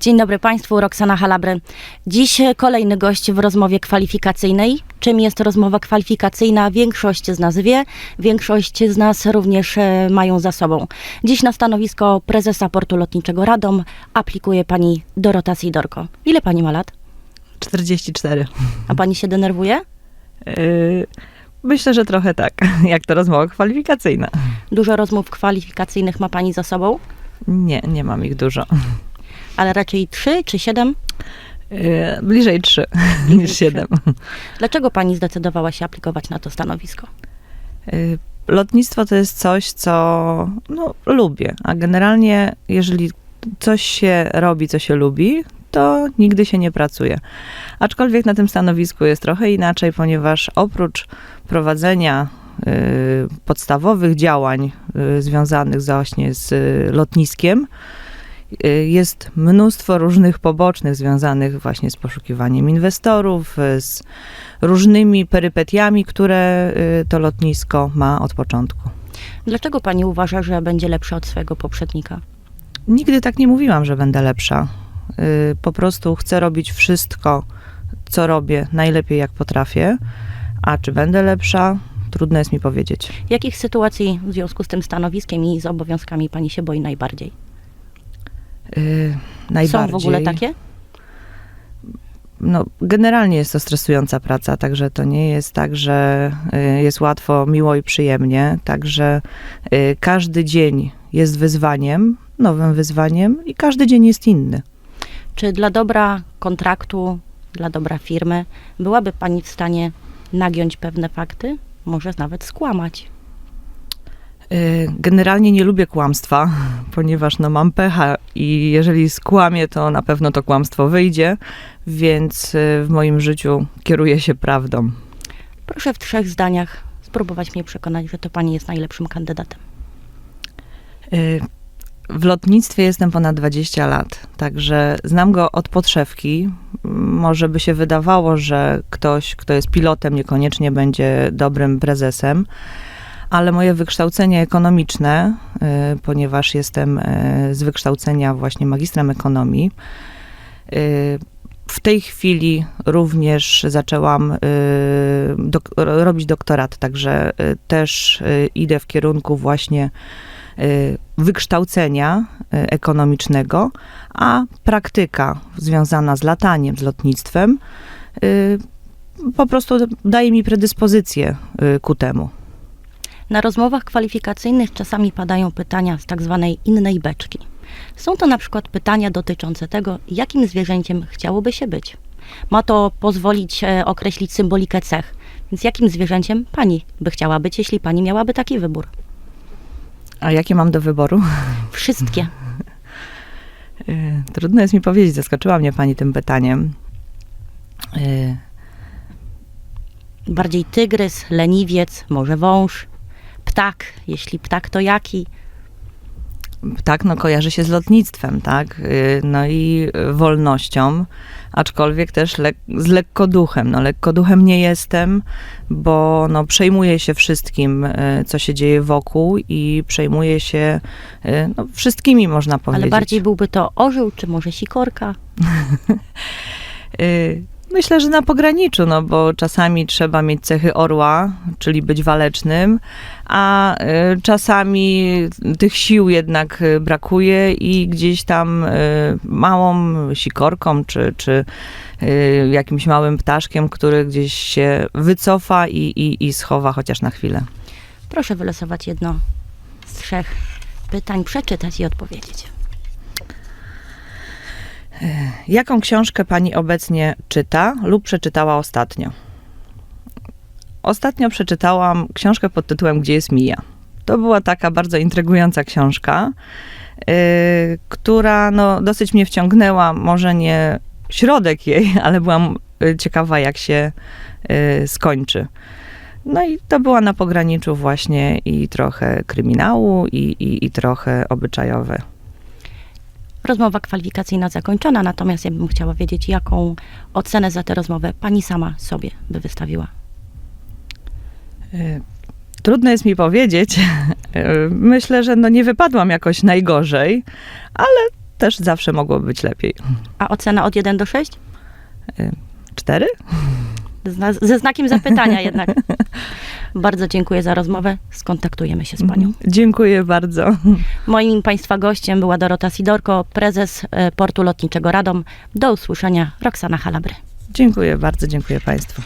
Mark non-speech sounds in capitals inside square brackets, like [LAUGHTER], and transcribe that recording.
Dzień dobry Państwu, Roxana Halabry. Dziś kolejny gość w rozmowie kwalifikacyjnej. Czym jest rozmowa kwalifikacyjna? Większość z nas wie, większość z nas również e, mają za sobą. Dziś na stanowisko prezesa portu lotniczego Radom aplikuje pani Dorota Sidorko. Ile pani ma lat? 44. A pani się denerwuje? Yy, myślę, że trochę tak, [LAUGHS] jak to rozmowa kwalifikacyjna. Dużo rozmów kwalifikacyjnych ma pani za sobą, Nie, nie mam ich dużo. Ale raczej trzy czy siedem. Yy, bliżej 3 niż 7. Dlaczego pani zdecydowała się aplikować na to stanowisko? Yy, lotnictwo to jest coś, co no, lubię, a generalnie jeżeli coś się robi, co się lubi, to nigdy się nie pracuje. Aczkolwiek na tym stanowisku jest trochę inaczej, ponieważ oprócz prowadzenia y, podstawowych działań związanych właśnie z lotniskiem, jest mnóstwo różnych pobocznych związanych właśnie z poszukiwaniem inwestorów, y, z różnymi perypetiami, które y, to lotnisko ma od początku. Dlaczego pani uważa, że będzie lepsze od swojego poprzednika? Nigdy tak nie mówiłam, że będę lepsza. Y, Po prostu chcę robić wszystko, co robię, najlepiej jak potrafię. A czy będę lepsza? Trudno jest mi powiedzieć. Jakich sytuacji w związku z tym stanowiskiem i z obowiązkami pani się boi najbardziej? Yy, najbardziej. Są w ogóle takie? No, generalnie jest to stresująca praca, także to nie jest tak, że y, jest łatwo, miło i przyjemnie. Także y, każdy dzień jest wyzwaniem, nowym wyzwaniem i każdy dzień jest inny. Czy dla dobra kontraktu, dla dobra firmy byłaby pani w stanie nagiąć pewne fakty? Może nawet skłamać. Y, Generalnie nie lubię kłamstwa, ponieważ no, mam pecha i jeżeli skłamię, to na pewno to kłamstwo wyjdzie, więc y, w moim życiu kieruję się prawdą. Proszę w trzech zdaniach spróbować mnie przekonać, że to pani jest najlepszym kandydatem. Y, W lotnictwie jestem ponad 20 lat, także znam go od podszewki. Może by się wydawało, że ktoś, kto jest pilotem, niekoniecznie będzie dobrym prezesem, ale moje wykształcenie ekonomiczne, y, ponieważ jestem y, z wykształcenia właśnie magistrem ekonomii, y, w tej chwili również zaczęłam robić doktorat, także też idę w kierunku właśnie wykształcenia ekonomicznego, a praktyka związana z lataniem, z lotnictwem po prostu daje mi predyspozycję ku temu. Na rozmowach kwalifikacyjnych czasami padają pytania z tak zwanej innej beczki. Są to na przykład pytania dotyczące tego, jakim zwierzęciem chciałoby się być. Ma to pozwolić e, określić symbolikę cech. Więc jakim zwierzęciem pani by chciała być, jeśli pani miałaby taki wybór? A jakie mam do wyboru? [LAUGHS] Wszystkie. Y, Trudno jest mi powiedzieć, zaskoczyła mnie pani tym pytaniem. Y, Bardziej tygrys, leniwiec, może wąż, ptak. Jeśli ptak, to jaki? Tak, no kojarzy się z lotnictwem, tak, y, no i wolnością, aczkolwiek też lek- z lekkoduchem. No lekkoduchem nie jestem, bo no przejmuję się wszystkim, y, co się dzieje wokół i przejmuję się y, no, wszystkimi, można powiedzieć. Ale bardziej byłby to orzeł, czy może sikorka? [LAUGHS] Myślę, że na pograniczu, no bo czasami trzeba mieć cechy orła, czyli być walecznym, a y, czasami tych sił jednak y, brakuje i gdzieś tam y, małą sikorką czy, czy jakimś małym ptaszkiem, który gdzieś się wycofa i, i, i schowa chociaż na chwilę. Proszę wylosować jedno z trzech pytań, przeczytać i odpowiedzieć. Jaką książkę pani obecnie czyta lub przeczytała ostatnio? Ostatnio przeczytałam książkę pod tytułem Gdzie jest Mija. To była taka bardzo intrygująca książka, yy, która no, dosyć mnie wciągnęła. Może nie środek jej, [LAUGHS] ale byłam y, ciekawa, jak się y, skończy. No i to była na pograniczu właśnie i trochę kryminału, i, i, i trochę obyczajowe. Rozmowa kwalifikacyjna zakończona, natomiast ja bym chciała wiedzieć, jaką ocenę za tę rozmowę pani sama sobie by wystawiła. Y, Trudno jest mi powiedzieć. Y, [LAUGHS] Myślę, że no nie wypadłam jakoś najgorzej, ale też zawsze mogło być lepiej. A ocena od 1 do 6? Cztery? Zna- ze znakiem zapytania jednak. [LAUGHS] Bardzo dziękuję za rozmowę. Skontaktujemy się z panią. Dziękuję bardzo. Moim państwa gościem była Dorota Sidorko, prezes e, portu lotniczego Radom. Do usłyszenia, Roxana Halabry. Dziękuję bardzo, dziękuję Państwu.